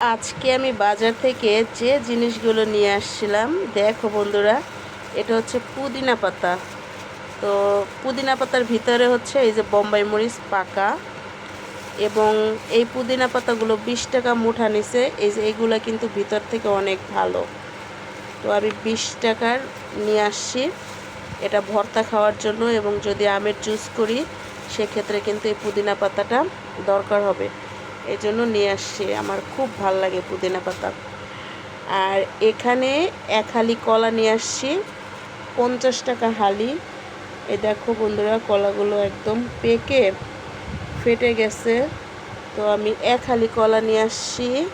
আজকে আমি বাজার থেকে যে জিনিসগুলো নিয়ে আসছিলাম, দেখো বন্ধুরা, এটা হচ্ছে পুদিনা পাতা। তো পুদিনা পাতার ভিতরে হচ্ছে এই যে বোম্বাই মরিচ পাকা এবং এই পুদিনা পাতাগুলো বিশ টাকা মুঠা নিছে। এই যে এইগুলো কিন্তু ভিতর থেকে অনেক ভালো। তো আমি বিশ টাকার নিয়ে আসছি। এটা ভর্তা খাওয়ার জন্য এবং যদি আমের জুস করি, সেক্ষেত্রে কিন্তু এই পুদিনা পাতাটা দরকার হবে। এই জন্য নিয়ে আসছি। আমার খুব ভালো লাগে পুদিনা পাতা। আর এখানে এক হালি কলা নিয়ে আসছি। পঞ্চাশ টাকা হালি। এই দেখো বন্ধুরা, কলাগুলো একদম পেকে ফেটে গেছে। তো আমি এক হালি কলা নিয়ে আসছি।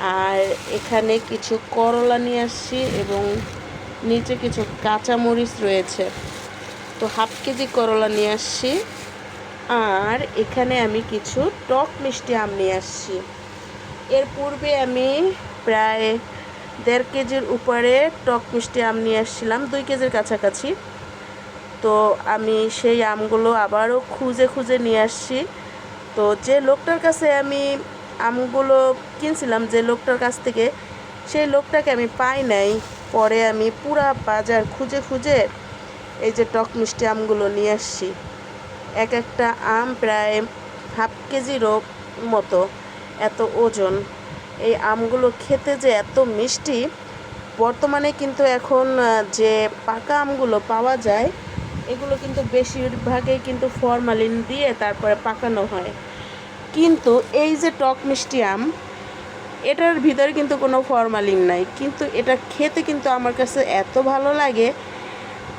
আর এখানে কিছু করলা নিয়ে আসছি এবং নিচে কিছু কাঁচামরিচ রয়েছে। তো হাফ কেজি করলা নিয়ে আসছি। আর এখানে আমি কিছু টক মিষ্টি আম নিয়ে আসছি। এর পূর্বে আমি প্রায় দেড় কেজির উপরে টক মিষ্টি আম নিয়ে আসছিলাম, দুই কেজির কাছাকাছি। তো আমি সেই আমগুলো আবারও খুঁজে খুঁজে নিয়ে আসছি। তো যে লোকটার কাছে আমি আমগুলো কিনছিলাম, যে লোকটার কাছ থেকে, সেই লোকটাকে আমি পাই নাই। পরে আমি পুরা বাজার খুঁজে খুঁজে এই যে টক মিষ্টি আমগুলো নিয়ে আসছি। এক একটা আম প্রায় হাফ কেজিরও মতো, এত ওজন। এই আমগুলো খেতে যে এত মিষ্টি, বর্তমানে কিন্তু এখন যে পাকা আমগুলো পাওয়া যায়, এগুলো কিন্তু বেশিরভাগই কিন্তু ফরমালিন দিয়ে তারপরে পাকানো হয়। কিন্তু এই যে টক মিষ্টি আম, এটার ভিতরে কিন্তু কোনো ফরমালিন নাই। কিন্তু এটা খেতে কিন্তু আমার কাছে এত ভালো লাগে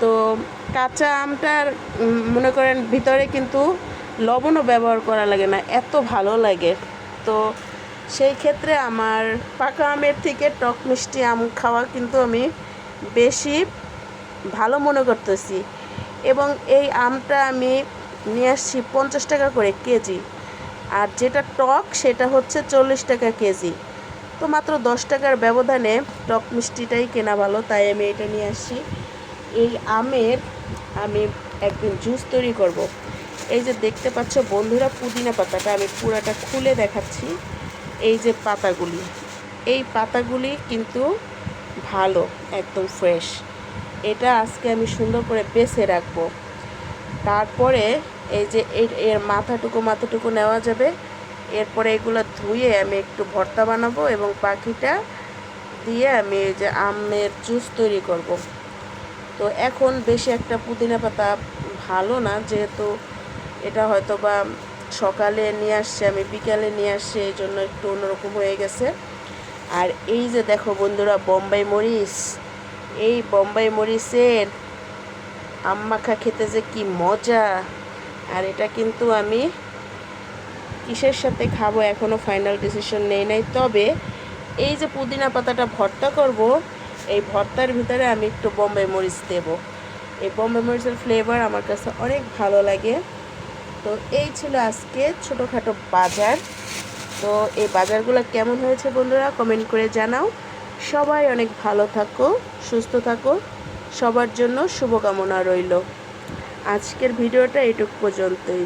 তো কাঁচা আমটার মনে করেন ভিতরে কিন্তু লবণও ব্যবহার করা লাগে না, এত ভালো লাগে। তো সেই ক্ষেত্রে আমার পাকা আমের থেকে টক মিষ্টি আম খাওয়া কিন্তু আমি বেশি ভালো মনে করতেছি। এবং এই আমটা আমি নিয়ে আসছি পঞ্চাশ টাকা করে কেজি। আর যেটা টক, সেটা হচ্ছে চল্লিশ টাকা কেজি। তো মাত্র দশ টাকার ব্যবধানে টক মিষ্টিটাই কেনা ভালো, তাই আমি এটা নিয়ে আসছি। এই আমের, আমি একদিন জুস তৈরি করব। এই যে দেখতে পাচ্ছ বন্ধুরা পুদিনা পাতাটা, আমি পুরাটা খুলে দেখাচ্ছি এই যে পাতাগুলি, এই পাতাগুলি কিন্তু ভালো, একদম ফ্রেশ এটা আজকে আমি সুন্দর করে বেছে রাখব তারপরে এই যে এর মাথাটুকু মাথাটুকু নেওয়া যাবে এরপরে এগুলো ধুয়ে আমি একটু ভর্তা বানাবো এবং পাখিটা দিয়ে আমি এই যে আমের জুস তৈরি করব। তো এখন বেশি একটা পুদিনা পাতা ভালো না, যেহেতু এটা হয়তো বা সকালে নিয়ে আসছে, আমি বিকালে নিয়ে আসছি, এই জন্য একটু অন্যরকম হয়ে গেছে। আর এই যে দেখো বন্ধুরা, বোম্বাই মরিচ, এই বোম্বাই মরিচের আম্মাখা খেতে যে কি মজা! আর এটা কিন্তু আমি কিসের সাথে খাব এখনও ফাইনাল ডিসিশন নেই নাই। তবে এই যে পুদিনা পাতাটা ভর্তা করব এই ভর্তার ভিতরে আমি একটু বোম্বে মরিচ দেব। এই বোম্বে মরিচের ফ্লেভার আমার কাছে অনেক ভালো লাগে। তো এই ছিল আজকে ছোটোখাটো বাজার। তো এই বাজারগুলো কেমন হয়েছে বন্ধুরা কমেন্ট করে জানাও। সবাই অনেক ভালো থাকো, সুস্থ থাকো। সবার জন্য শুভকামনা রইল। আজকের ভিডিওটা এটুক পর্যন্তই।